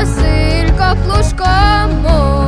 Василько плужком.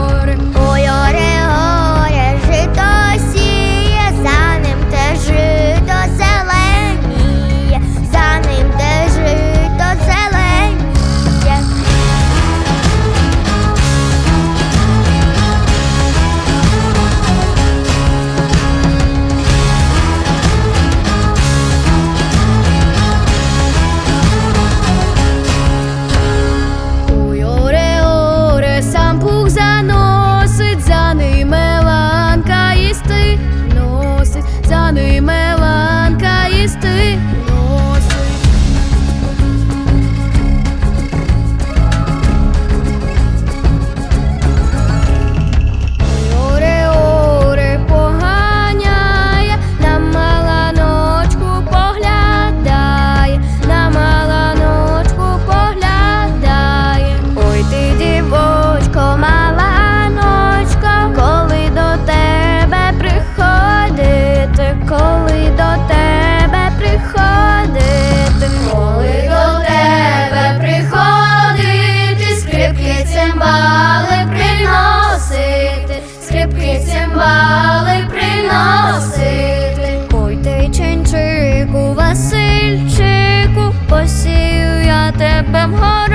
цимбали приносити, скрипки цимбали приносити, Ой, ти ченчику, Васильчику, посію я тебе вгору.